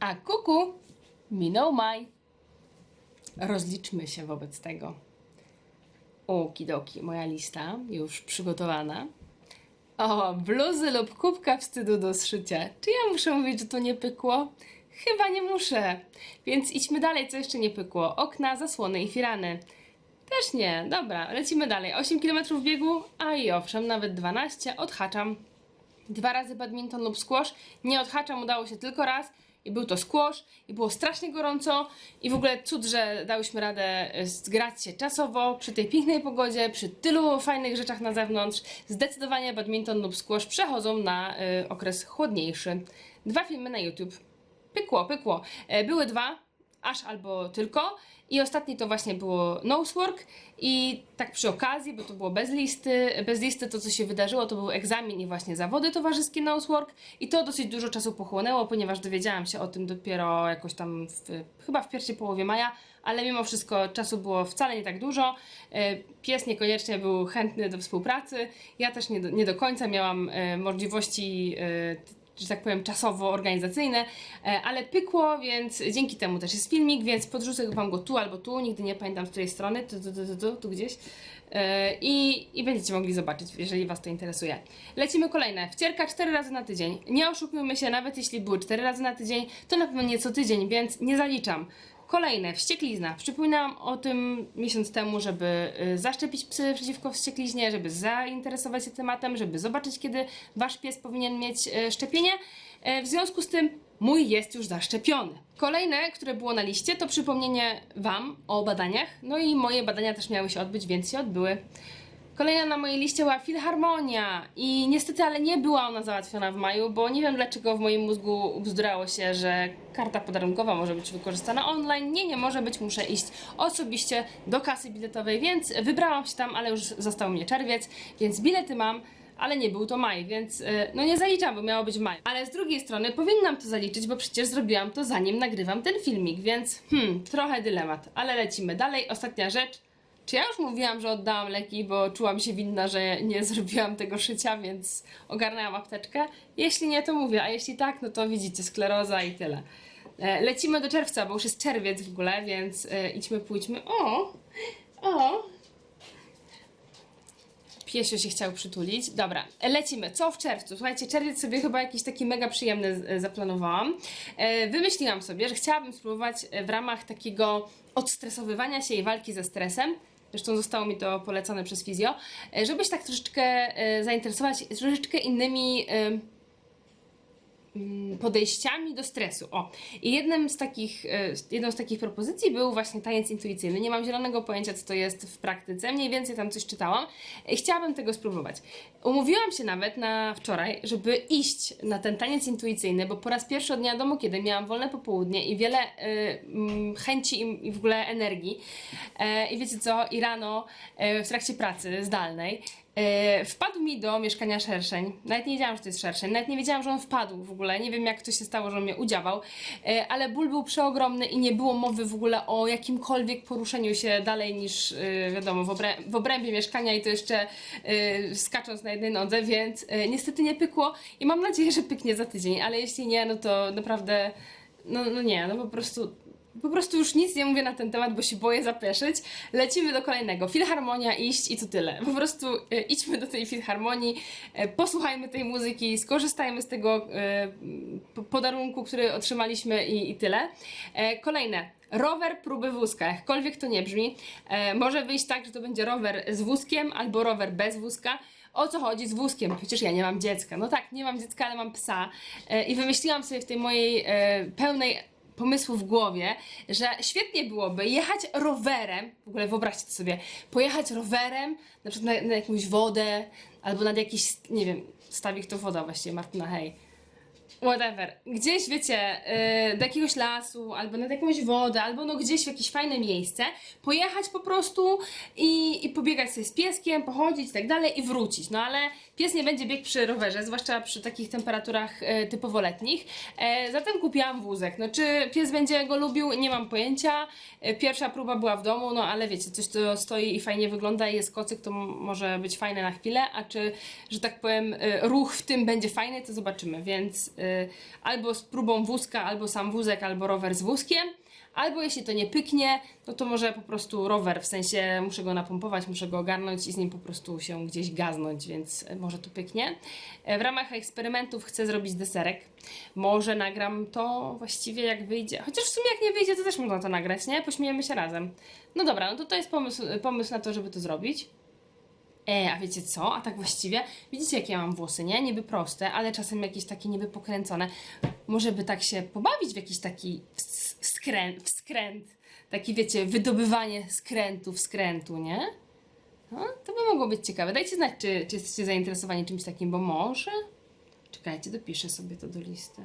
A kuku, minął maj. Rozliczmy się wobec tego. Okidoki, moja lista już przygotowana. O, bluzy lub kubka wstydu do zszycia. Czy ja muszę mówić, że to nie pykło? Chyba nie muszę. Więc idźmy dalej, co jeszcze nie pykło. Okna, zasłony i firany. Też nie. Dobra, lecimy dalej. 8 km biegu, a i owszem, nawet 12. Odhaczam. Dwa razy badminton lub squash. Nie odhaczam, udało się tylko raz. I był to squash, i było strasznie gorąco, i w ogóle cud, że dałyśmy radę e, zgrać się czasowo przy tej pięknej pogodzie, przy tylu fajnych rzeczach na zewnątrz. Zdecydowanie badminton lub squash przechodzą na y, okres chłodniejszy. Dwa filmy na YouTube. Pykło, pykło. E, Były dwa, aż albo tylko. I ostatni to właśnie było Nosework. I tak przy okazji, bo to było bez listy, bez listy to co się wydarzyło, to był egzamin i właśnie zawody towarzyskie Nosework. I to dosyć dużo czasu pochłonęło, ponieważ dowiedziałam się o tym dopiero jakoś tam w, chyba w pierwszej połowie maja, ale mimo wszystko czasu było wcale nie tak dużo. E, Pies niekoniecznie był chętny do współpracy. Ja też nie do, nie do końca miałam e, możliwości e, że tak powiem, czasowo-organizacyjne, e, ale pykło, więc dzięki temu też jest filmik, więc podrzucę Wam go tu albo tu, nigdy nie pamiętam z której strony, tu, tu, tu, tu, tu, gdzieś. E, I, I będziecie mogli zobaczyć, jeżeli Was to interesuje. Lecimy kolejne. Wcierka 4 razy na tydzień. Nie oszukujmy się, nawet jeśli były 4 razy na tydzień, to na pewno nie co tydzień, więc nie zaliczam. Kolejne, wścieklizna. Przypominałam o tym miesiąc temu, żeby y, zaszczepić psy przeciwko wściekliźnie, żeby zainteresować się tematem, żeby zobaczyć, kiedy wasz pies powinien mieć y, szczepienie. E, W związku z tym mój jest już zaszczepiony. Kolejne, które było na liście, to przypomnienie wam o badaniach. No i moje badania też miały się odbyć, więc się odbyły. Kolejna na mojej liście była Filharmonia i niestety, ale nie była ona załatwiona w maju, bo nie wiem dlaczego w moim mózgu ubzdurało się, że karta podarunkowa może być wykorzystana online. Nie, nie może być, muszę iść osobiście do kasy biletowej, więc wybrałam się tam, ale już został mnie czerwiec, więc bilety mam. Ale nie był to maj, więc y, no nie zaliczam, bo miało być maj. Ale z drugiej strony powinnam to zaliczyć, bo przecież zrobiłam to zanim nagrywam ten filmik, więc hmm, trochę dylemat. Ale lecimy dalej. Ostatnia rzecz. Czy ja już mówiłam, że oddałam leki, bo czułam się winna, że nie zrobiłam tego szycia, więc ogarnęłam apteczkę? Jeśli nie, to mówię, a jeśli tak, no to widzicie, skleroza i tyle. E, Lecimy do czerwca, bo już jest czerwiec w ogóle, więc e, idźmy, pójdźmy. O! O! Piesio się chciał przytulić. Dobra, lecimy. Co w czerwcu? Słuchajcie, czerwiec sobie chyba jakiś taki mega przyjemny e, zaplanowałam. Wymyśliłam sobie, że chciałabym spróbować w ramach takiego odstresowywania się i walki ze stresem. Zresztą zostało mi to polecone przez fizjo, e, żeby się tak troszeczkę e, zainteresować troszeczkę innymi e, podejściami do stresu. O, i jednym z takich, e, jedną z takich propozycji był właśnie taniec intuicyjny. Nie mam zielonego pojęcia, co to jest w praktyce, mniej więcej tam coś czytałam. E, Chciałabym tego spróbować. Umówiłam się nawet na wczoraj, żeby iść na ten taniec intuicyjny, bo po raz pierwszy od dnia domu, kiedy miałam wolne popołudnie i wiele mm, chęci i, i w ogóle energii. E, I wiecie co, i rano e, w trakcie pracy zdalnej E, wpadł mi do mieszkania szerszeń. Nawet nie wiedziałam, że to jest szerszeń. Nawet nie wiedziałam, że on wpadł w ogóle. Nie wiem, jak to się stało, że on mnie udziałał. E, ale ból był przeogromny i nie było mowy w ogóle o jakimkolwiek poruszeniu się dalej niż, e, wiadomo, w, obrę w obrębie mieszkania i to jeszcze e, skacząc na jednej nodze, więc e, niestety nie pykło i mam nadzieję, że pyknie za tydzień. Ale jeśli nie, no to naprawdę, no, no nie, no po prostu po prostu już nic nie mówię na ten temat, bo się boję zapeszyć. Lecimy do kolejnego. Filharmonia, iść i to tyle. Po prostu e, idźmy do tej filharmonii, e, posłuchajmy tej muzyki, skorzystajmy z tego e, podarunku, który otrzymaliśmy i, i tyle. Kolejne. Rower, próby wózka, jakkolwiek to nie brzmi. Może wyjść tak, że to będzie rower z wózkiem albo rower bez wózka. O co chodzi z wózkiem? Przecież ja nie mam dziecka. No tak, nie mam dziecka, ale mam psa. I wymyśliłam sobie w tej mojej pełnej pomysłu w głowie, że świetnie byłoby jechać rowerem, w ogóle wyobraźcie sobie, pojechać rowerem na przykład na, na jakąś wodę, albo nad jakiś, nie wiem, stawik to woda właściwie, Martyna, hej. Whatever. Gdzieś, wiecie, yy, do jakiegoś lasu, albo nad jakąś wodę, albo no gdzieś w jakieś fajne miejsce, pojechać po prostu i, i pobiegać sobie z pieskiem, pochodzić i tak dalej i wrócić. No ale pies nie będzie biegł przy rowerze, zwłaszcza przy takich temperaturach e, typowo letnich. E, zatem kupiłam wózek. No czy pies będzie go lubił? Nie mam pojęcia. E, pierwsza próba była w domu, no ale wiecie, coś to stoi i fajnie wygląda i jest kocyk, to może być fajne na chwilę, a czy, że tak powiem, e, ruch w tym będzie fajny, to zobaczymy, więc e, albo z próbą wózka, albo sam wózek, albo rower z wózkiem. Albo jeśli to nie pyknie, no to może po prostu rower, w sensie muszę go napompować, muszę go ogarnąć i z nim po prostu się gdzieś gaznąć, więc e, może to pyknie. E, W ramach eksperymentów chcę zrobić deserek. Może nagram to właściwie jak wyjdzie. Chociaż w sumie jak nie wyjdzie, to też można to nagrać, nie? Pośmiejemy się razem. No dobra, no to to jest pomysł, pomysł na to, żeby to zrobić. E, a wiecie co? A tak właściwie, widzicie jakie ja mam włosy, nie? Niby proste, ale czasem jakieś takie niby pokręcone. Może by tak się pobawić w jakiś taki ws- wskręt, wskręt. Taki wiecie, wydobywanie skrętów, skrętu, nie? No, to by mogło być ciekawe. Dajcie znać, czy, czy jesteście zainteresowani czymś takim, bo może... Czekajcie, dopiszę sobie to do listy.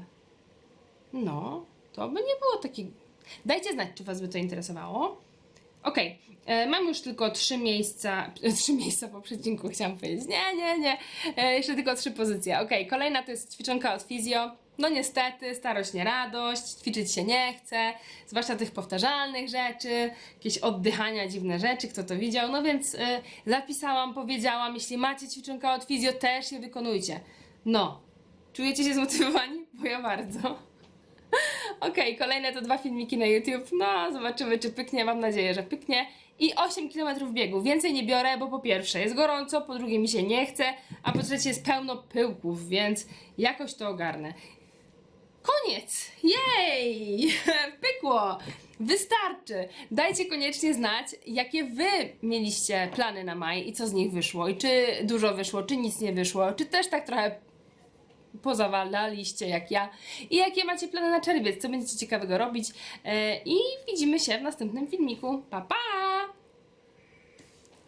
No, to by nie było takiego... Dajcie znać, czy Was by to interesowało. Okej, e, mam już tylko trzy miejsca, trzy miejsca po przecinku chciałam powiedzieć. Nie, nie, nie, e, jeszcze tylko trzy pozycje. Okej, kolejna to jest ćwiczonka od fizjo. No niestety, starość nie radość, ćwiczyć się nie chce, zwłaszcza tych powtarzalnych rzeczy, jakieś oddychania, dziwne rzeczy, kto to widział. No więc e, zapisałam, powiedziałam, jeśli macie ćwiczonka od fizjo, też je wykonujcie. No, czujecie się zmotywowani? Bo ja bardzo. Okej, kolejne to dwa filmiki na YouTube. No, zobaczymy, czy pyknie. Mam nadzieję, że pyknie. I 8 km biegu. Więcej nie biorę, bo po pierwsze jest gorąco, po drugie mi się nie chce, a po trzecie jest pełno pyłków, więc jakoś to ogarnę. Koniec! Jej! Pykło! Wystarczy! Dajcie koniecznie znać, jakie wy mieliście plany na maj i co z nich wyszło. I czy dużo wyszło, czy nic nie wyszło, czy też tak trochę pozawalaliście jak ja i jakie macie plany na czerwiec, co będziecie ciekawego robić e, i widzimy się w następnym filmiku. Pa pa!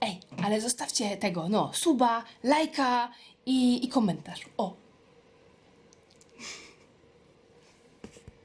Ej, ale zostawcie tego, no, suba, lajka i, i komentarz. O,